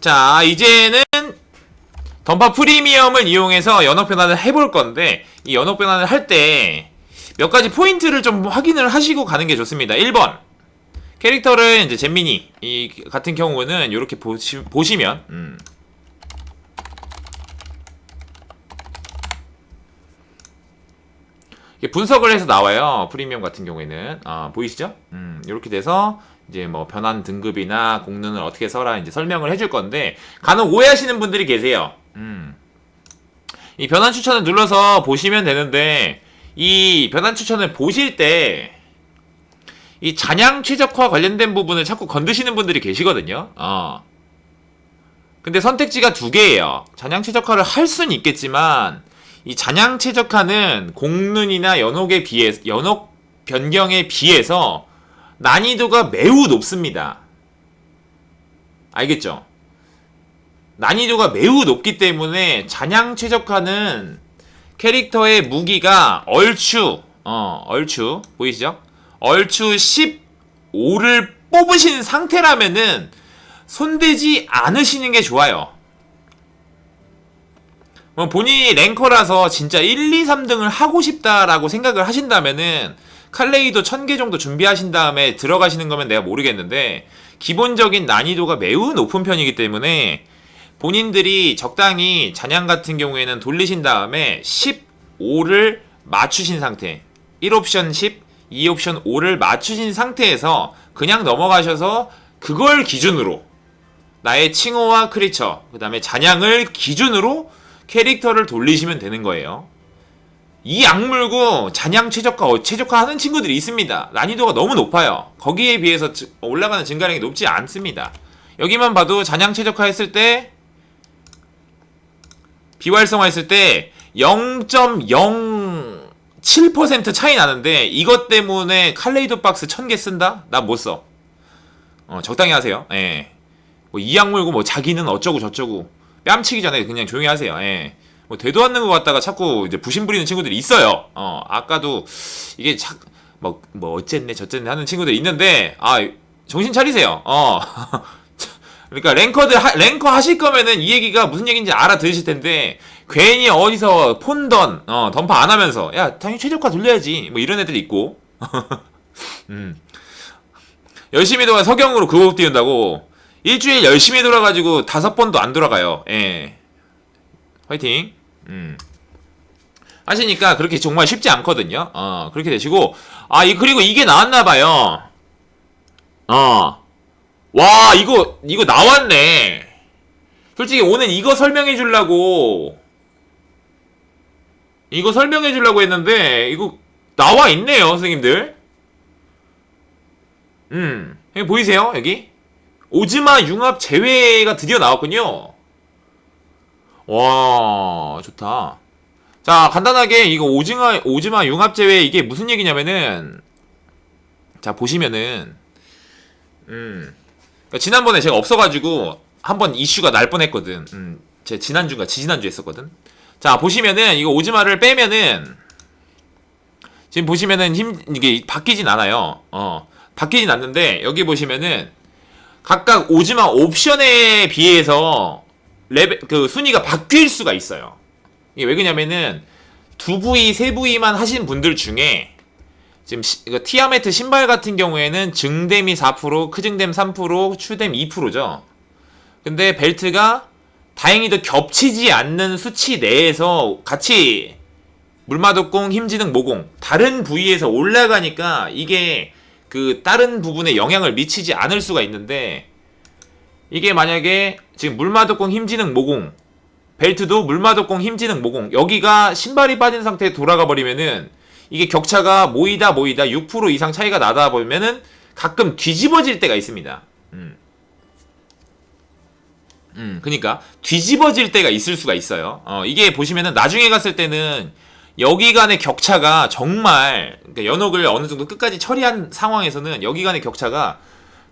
자, 이제는 던파 프리미엄을 이용해서 연옥 변환을 해볼 건데, 이 연옥 변환을 할 때 몇 가지 포인트를 좀 확인을 하시고 가는 게 좋습니다. 1번. 캐릭터를 이제 잼미니 이 같은 경우는 이렇게 보시, 보시면 음. 분석을 해서 나와요. 프리미엄 같은 경우에는 아, 보이시죠? 음, 이렇게 돼서 이제 뭐 변환 등급이나 공론을 어떻게 써라 이제 설명을 해줄 건데 간혹 오해하시는 분들이 계세요. 음. 이 변환 추천을 눌러서 보시면 되는데 이 변환 추천을 보실 때 이 잔향 최적화 관련된 부분을 자꾸 건드시는 분들이 계시거든요. 어. 근데 선택지가 두 개예요. 잔향 최적화를 할 수는 있겠지만 이 잔향 최적화는 공눈이나 연옥에 비해 연옥 변경에 비해서 난이도가 매우 높습니다. 알겠죠? 난이도가 매우 높기 때문에 잔향 최적화는 캐릭터의 무기가 얼추 어 얼추 보이시죠? 얼추 15를 뽑으신 상태라면은 손대지 않으시는 게 좋아요. 뭐 본인이 랭커라서 진짜 1, 2, 3등을 하고 싶다라고 생각을 하신다면은 칼레이도 1000개 정도 준비하신 다음에 들어가시는 거면 내가 모르겠는데 기본적인 난이도가 매우 높은 편이기 때문에 본인들이 적당히 잔향 같은 경우에는 돌리신 다음에 15를 맞추신 상태 1옵션 10, 2옵션 5를 맞추신 상태에서 그냥 넘어가셔서 그걸 기준으로 나의 칭호와 크리처 그 다음에 잔향을 기준으로 캐릭터를 돌리시면 되는 거예요 이 악물고 잔향 최적화, 어, 최적화 하는 친구들이 있습니다 난이도가 너무 높아요 거기에 비해서 즈- 올라가는 증가량이 높지 않습니다 여기만 봐도 잔향 최적화 했을 때 비활성화 했을 때 0.07% 차이 나는데 이것 때문에 칼레이도 박스 1000개 쓴다? 나 못 써. 어, 적당히 하세요. 예. 뭐 이악 물고 뭐 자기는 어쩌고 저쩌고 뺨치기 전에 그냥 조용히 하세요. 예. 뭐 되도 않는 것 같다가 자꾸 이제 부심 부리는 친구들이 있어요. 어, 아까도 이게 자, 뭐, 뭐 어쨌네 저쨌네 하는 친구들이 있는데 아 정신 차리세요. 어. 그러니까 랭커들 하- 랭커 하실 거면은 이 얘기가 무슨 얘기인지 알아들으실 텐데 괜히 어디서 폰던 어 던파 안 하면서 야 당연히 최적화 돌려야지. 뭐 이런 애들 있고. 음. 열심히 돌아 석영으로 그거 띄운다고. 일주일 열심히 돌아가지고 다섯 번도 안 돌아가요. 예. 화이팅 음. 하시니까 그렇게 정말 쉽지 않거든요. 어 그렇게 되시고. 아 이 그리고 이게 나왔나 봐요. 어. 와 이거 이거 나왔네. 솔직히 오늘 이거 설명해 주려고. 이거 설명해 주려고 했는데 이거 나와 있네요 선생님들. 음 보이세요 여기? 오즈마 융합 제외가 드디어 나왔군요 와 좋다 자 간단하게 이거 오징어 오즈마 융합 제외 이게 무슨 얘기냐면은 자 보시면은 음 그러니까 지난번에 제가 없어가지고 한번 이슈가 날 뻔했거든. 음, 제 지난주가 지지난주 했었거든. 자 보시면은 이거 오지마를 빼면은 지금 보시면은 힘 이게 바뀌진 않아요. 어 바뀌진 않는데 여기 보시면은 각각 오지마 옵션에 비해서 레벨 그 순위가 바뀔 수가 있어요. 이게 왜 그러냐면은 두 부위 세 부위만 하신 분들 중에 지금 시, 이거 티아메트 신발 같은 경우에는 증댐이 4%, 크증댐 3%, 추댐 2%죠. 근데 벨트가 다행히도 겹치지 않는 수치 내에서 같이 물마독공, 힘지능, 모공 다른 부위에서 올라가니까 이게 그 다른 부분에 영향을 미치지 않을 수가 있는데 이게 만약에 지금 물마독공, 힘지능, 모공 벨트도 물마독공, 힘지능, 모공 여기가 신발이 빠진 상태에 돌아가 버리면은 이게 격차가 모이다 모이다 6% 이상 차이가 나다 보면은 가끔 뒤집어질 때가 있습니다. 음. 음, 그니까 뒤집어질 때가 있을 수가 있어요. 어, 이게 보시면은 나중에 갔을 때는 여기 간의 격차가 정말 그러니까 연옥을 어느 정도 끝까지 처리한 상황에서는 여기 간의 격차가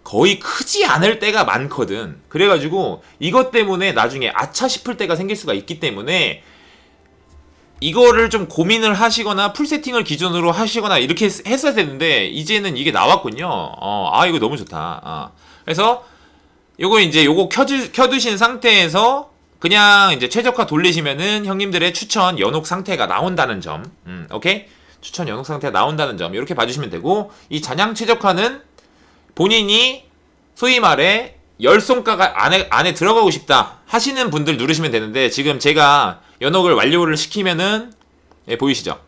거의 크지 않을 때가 많거든. 그래가지고 이것 때문에 나중에 아차 싶을 때가 생길 수가 있기 때문에 이거를 좀 고민을 하시거나 풀 세팅을 기준으로 하시거나 이렇게 했- 했어야 되는데 이제는 이게 나왔군요. 어, 아 이거 너무 좋다. 아. 그래서 요거 이제 요거 켜주, 켜두신 상태에서 그냥 이제 최적화 돌리시면은 형님들의 추천 연옥 상태가 나온다는 점. 음, 오케이? 추천 연옥 상태가 나온다는 점. 이렇게 봐주시면 되고, 이 잔향 최적화는 본인이 소위 말해 열 손가락 안에, 안에 들어가고 싶다 하시는 분들 누르시면 되는데, 지금 제가 연옥을 완료를 시키면은, 예, 보이시죠?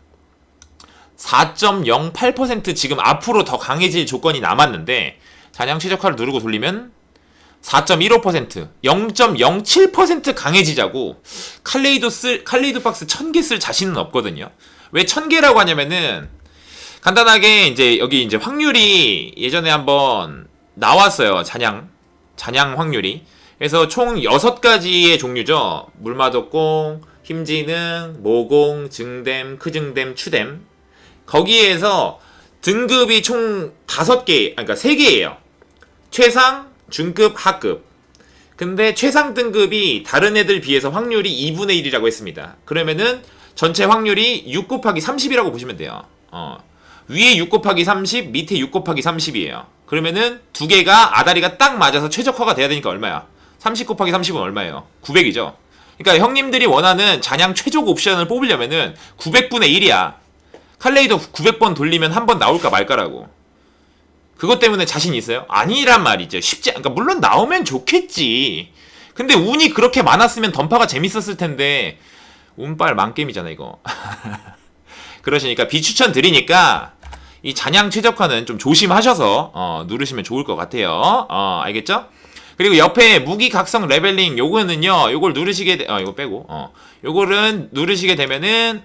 4.08% 지금 앞으로 더 강해질 조건이 남았는데, 잔향 최적화를 누르고 돌리면 4.15% 0.07% 강해지자고 칼레이도 쓸 칼레이도 박스 1000개 쓸 자신은 없거든요. 왜 1000개라고 하냐면은 간단하게 이제 여기 이제 확률이 예전에 한번 나왔어요. 잔향 잔향 확률이. 그래서 총 6가지의 종류죠. 물마독공, 힘지능, 모공, 증댐, 크증댐, 추댐. 거기에서 등급이 총 5개, 그러니까 3개예요. 최상, 중급, 하급. 근데 최상 등급이 다른 애들 비해서 확률이 2분의 1이라고 했습니다. 그러면은 전체 확률이 6 곱하기 30이라고 보시면 돼요. 어. 위에 6 곱하기 30, 밑에 6 곱하기 30이에요. 그러면은 두 개가 아다리가 딱 맞아서 최적화가 돼야 되니까 얼마야? 30 곱하기 30은 얼마예요? 900이죠. 그러니까 형님들이 원하는 잔향 최적 옵션을 뽑으려면은 900분의 1이야. 칼레이도 900번 돌리면 한 번 나올까 말까라고. 그것 때문에 자신 있어요? 아니란 말이죠. 쉽지, 그러니까 물론 나오면 좋겠지. 근데 운이 그렇게 많았으면 던파가 재밌었을 텐데 운빨 만겜이잖아 이거. 그러시니까 비추천 드리니까 이 잔향 최적화는 좀 조심하셔서 어, 누르시면 좋을 것 같아요. 어, 알겠죠? 그리고 옆에 무기 각성 레벨링 요거는요. 요걸 누르시게 되, 어 이거 빼고 어. 요거는 누르시게 되면은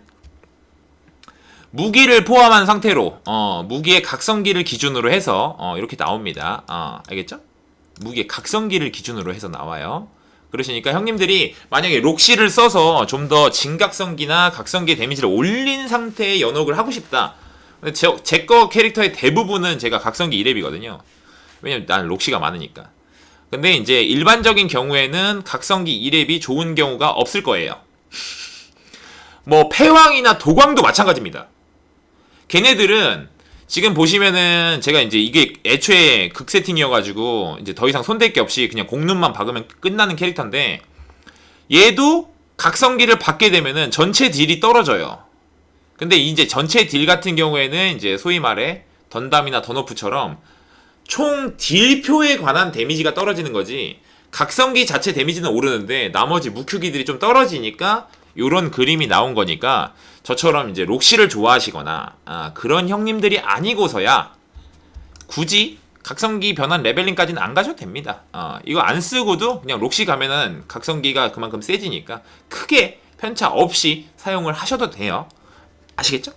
무기를 포함한 상태로 어, 무기의 각성기를 기준으로 해서 어, 이렇게 나옵니다. 어, 알겠죠? 무기의 각성기를 기준으로 해서 나와요. 그러시니까 형님들이 만약에 록시를 써서 좀 더 진각성기나 각성기 데미지를 올린 상태의 연옥을 하고 싶다. 제 거 캐릭터의 대부분은 제가 각성기 2렙이거든요. 왜냐면 난 록시가 많으니까. 근데 이제 일반적인 경우에는 각성기 2렙이 좋은 경우가 없을 거예요. 뭐 패왕이나 도광도 마찬가지입니다. 걔네들은 지금 보시면은 제가 이제 이게 애초에 극 세팅이어가지고 이제 더 이상 손댈 게 없이 그냥 공눈만 박으면 끝나는 캐릭터인데 얘도 각성기를 받게 되면은 전체 딜이 떨어져요. 근데 이제 전체 딜 같은 경우에는 이제 소위 말해 던담이나 던오프처럼 총 딜표에 관한 데미지가 떨어지는 거지 각성기 자체 데미지는 오르는데 나머지 무큐기들이 좀 떨어지니까 요런 그림이 나온 거니까 저처럼 이제 록시를 좋아하시거나 아, 그런 형님들이 아니고서야 굳이 각성기 변환 레벨링까지는 안 가셔도 됩니다. 어, 이거 안 쓰고도 그냥 록시 가면은 각성기가 그만큼 세지니까 크게 편차 없이 사용을 하셔도 돼요. 아시겠죠?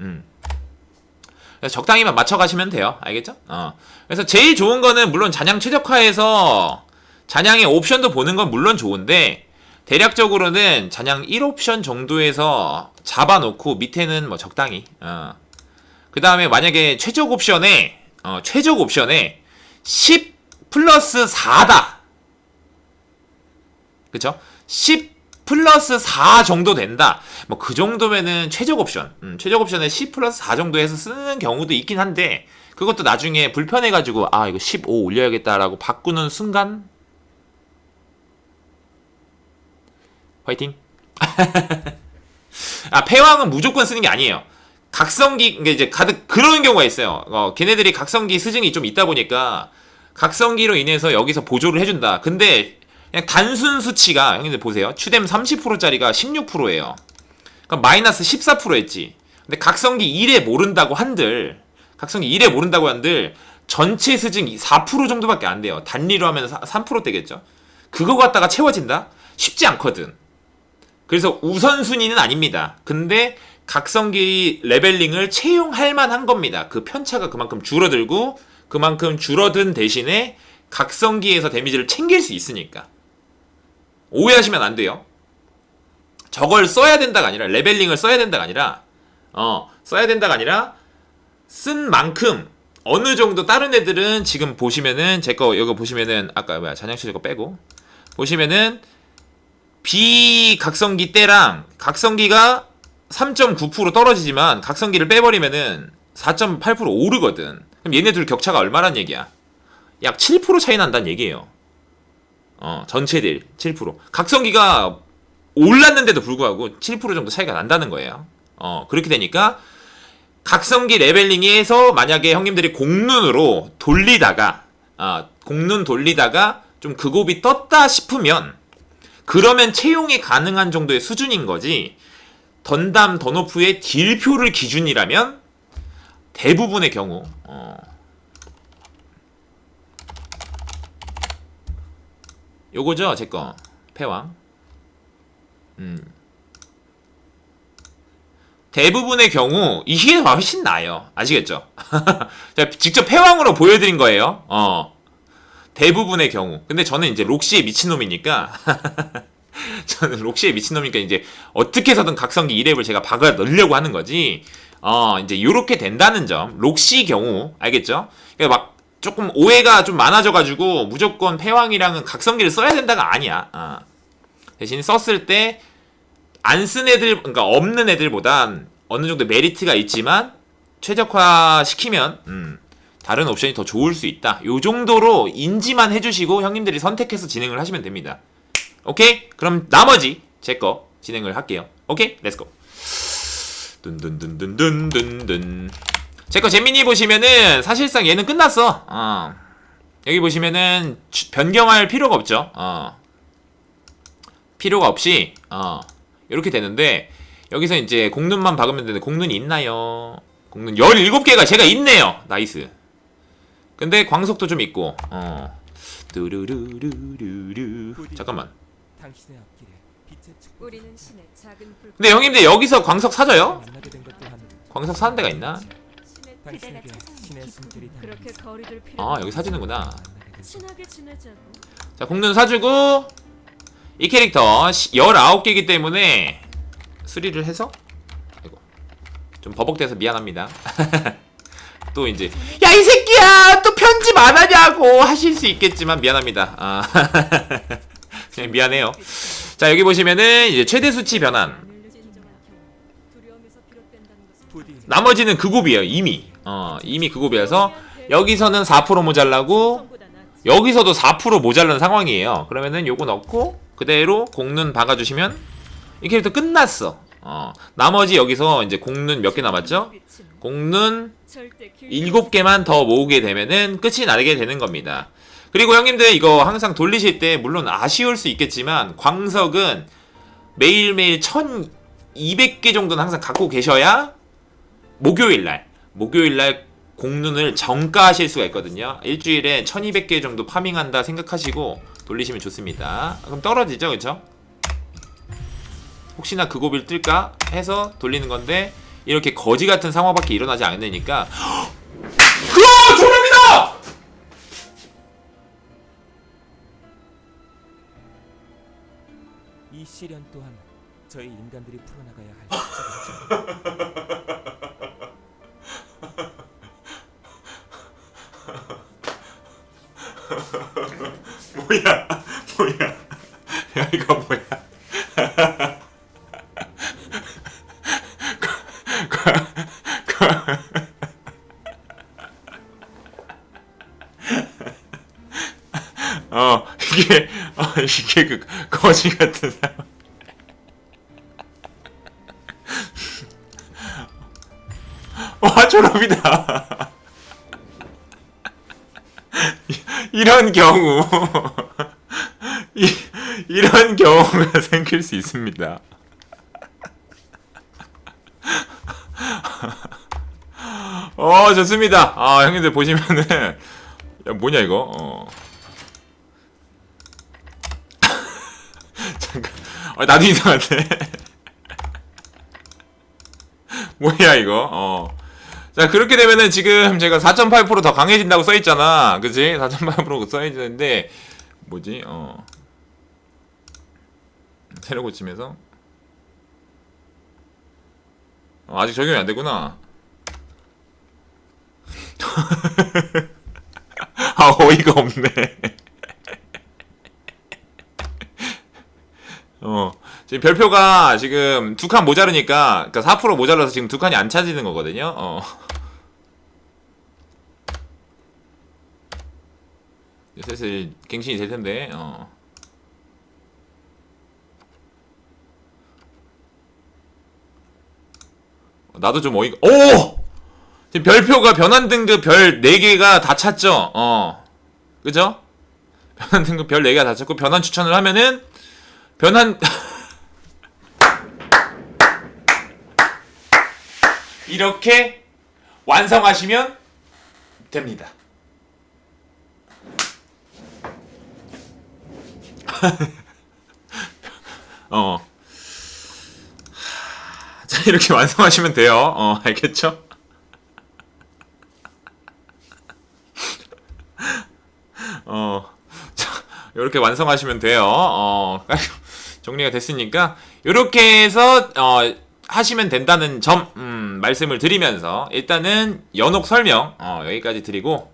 음. 적당히만 맞춰가시면 돼요. 알겠죠? 어. 그래서 제일 좋은 거는 물론 잔향 최적화해서 잔향의 옵션도 보는 건 물론 좋은데 대략적으로는 잔향 1옵션 정도에서 잡아놓고 밑에는 뭐 적당히 어. 그 다음에 만약에 최적 옵션에 어, 최적 옵션에 10 플러스 4다 그쵸? 10 플러스 4 정도 된다 뭐 그 정도면은 최적 옵션 음, 최적 옵션에 10 플러스 4 정도 해서 쓰는 경우도 있긴 한데 그것도 나중에 불편해가지고 아 이거 15 올려야겠다라고 바꾸는 순간 화이팅 아 패왕은 무조건 쓰는 게 아니에요. 각성기 이제 가득 그런 경우가 있어요. 어, 걔네들이 각성기 스증이 좀 있다 보니까 각성기로 인해서 여기서 보조를 해준다. 근데 그냥 단순 수치가 형님들 보세요. 추뎀 30%짜리가 16%예요. 그럼 마이너스 14%였지. 근데 각성기 1에 모른다고 한들 각성기 1에 모른다고 한들 전체 스증이 4% 정도밖에 안 돼요. 단리로 하면 3%대겠죠. 그거 갖다가 채워진다? 쉽지 않거든. 그래서 우선순위는 아닙니다. 근데 각성기 레벨링을 채용할 만한 겁니다. 그 편차가 그만큼 줄어들고 그만큼 줄어든 대신에 각성기에서 데미지를 챙길 수 있으니까. 오해하시면 안 돼요. 저걸 써야 된다가 아니라 레벨링을 써야 된다가 아니라 어, 써야 된다가 아니라 쓴 만큼 어느 정도 다른 애들은 지금 보시면은 제 거 여기 보시면은 아까 뭐야 잔향씨 저거 빼고 보시면은 비각성기 때랑 각성기가 3.9% 떨어지지만 각성기를 빼버리면은 4.8% 오르거든. 그럼 얘네 둘 격차가 얼마란 얘기야? 약 7% 차이 난다는 얘기예요. 어, 전체 딜 7%. 각성기가 올랐는데도 불구하고 7% 정도 차이가 난다는 거예요. 어, 그렇게 되니까 각성기 레벨링에서 만약에 형님들이 공눈으로 돌리다가 아, 공눈 돌리다가 좀 극옵이 떴다 싶으면 그러면 채용이 가능한 정도의 수준인 거지. 던담 던오프의 딜표를 기준이라면 대부분의 경우 어, 요거죠 제거. 패왕. 음. 대부분의 경우 이게 훨씬 나아요. 아시겠죠? 제가 직접 패왕으로 보여드린 거예요. 어. 대부분의 경우. 근데 저는 이제 록시의 미친놈이니까 저는 록시의 미친놈이니까 이제 어떻게 해서든 각성기 2렙을 제가 박아 넣으려고 하는 거지. 어 이제 요렇게 된다는 점. 록시 경우. 알겠죠? 그러니까 막 조금 오해가 좀 많아져가지고 무조건 패왕이랑은 각성기를 써야 된다가 아니야. 어. 대신 썼을 때 안 쓴 애들, 그러니까 없는 애들보단 어느 정도 메리트가 있지만 최적화 시키면 음, 다른 옵션이 더 좋을 수 있다. 요 정도로 인지만 해주시고 형님들이 선택해서 진행을 하시면 됩니다. 오케이? 그럼 나머지 제 거 진행을 할게요. 오케이? 렛츠고. 든든든든든든든. 제 거 재민이 보시면은 사실상 얘는 끝났어. 어. 여기 보시면은 주- 변경할 필요가 없죠. 어. 필요가 없이 어. 이렇게 되는데 여기서 이제 공눈만 박으면 되는데 공눈이 있나요? 공눈 17개가 제가 있네요. 나이스. 근데 광석도 좀 있고. 어. 뚜루루루루루. 잠깐만. 당신의 앞길에 빛의 축복 우리는 신의 작은 불 근데 형님들 여기서 광석 사줘요? 광석 사는 데가 있나? 당신에게 신의. 숨결이 그렇게 거리둘 필요 아 여기 사주는구나. 친하게 지내자고 자, 공눈 사주고 이 캐릭터 19개이기 때문에 수리를 해서 아이고 좀 버벅대서 미안합니다. 또 이제 야 이 새끼야 또 편집 안 하냐고 하실 수 있겠지만 미안합니다. 아 그냥 미안해요. 자 여기 보시면은 이제 최대 수치 변환 부디 나머지는 그 곱이에요 이미 어 이미 그곱이어서 여기서는 4% 모자라고. 여기서도 4% 모자란 상황이에요. 그러면은 요거 넣고 그대로 공눈 박아주시면 이 캐릭터 끝났어. 어, 나머지 여기서 이제 공눈 몇 개 남았죠? 공눈 절대 길- 7개만 더 모으게 되면은 끝이 나게 되는 겁니다. 그리고 형님들 이거 항상 돌리실 때 물론 아쉬울 수 있겠지만 광석은 매일매일 1200개 정도는 항상 갖고 계셔야 목요일날 목요일날 공눈을 정가하실 수가 있거든요. 일주일에 1200개 정도 파밍한다 생각하시고 돌리시면 좋습니다. 그럼 떨어지죠, 그쵸? 혹시나 그 고비를 뜰까 해서 돌리는 건데 이렇게 거지 같은 상황밖에 일어나지 않으니까 으아! 조명이다! 이 시련 또한 저희 인간들이 풀어나가야 할 숙제겠죠. 뭐야? 뭐야? 야 이거 뭐야? 어 이게 어 이게 그 거지 같은 졸업이다. 이런 경우 이, 이런 경우가 생길 수 있습니다. 어 좋습니다. 아 형님들 보시면은 야 뭐냐 이거? 어. 잠깐. 아 나도 이상한데. 뭐야 이거? 어. 자 그렇게 되면은 지금 제가 4.8%더 강해진다고 써있잖아. 그지? 4.8% 써있는데 뭐지? 어. 새로 고치면서? 어, 아직 적용이 안 되구나. 아 어이가 없네. 어. 지금 별표가 지금 두 칸 모자르니까 그러니까 4% 모자라서 지금 두 칸이 안 차지는 거거든요. 어. 슬슬 갱신이 될 텐데 어. 어 나도 좀 어이가 오! 지금 별표가 변환 등급 별 4개가 다 찼죠 어 그죠? 변환 등급 별 4개가 다 찼고 변환 추천을 하면은 변환 이렇게 완성하시면 됩니다 어. 자, 이렇게 완성하시면 돼요. 어, 알겠죠? 어. 자, 이렇게 완성하시면 돼요. 어, 정리가 됐으니까 이렇게 해서 어, 하시면 된다는 점 음, 말씀을 드리면서 일단은 연옥 설명 어, 여기까지 드리고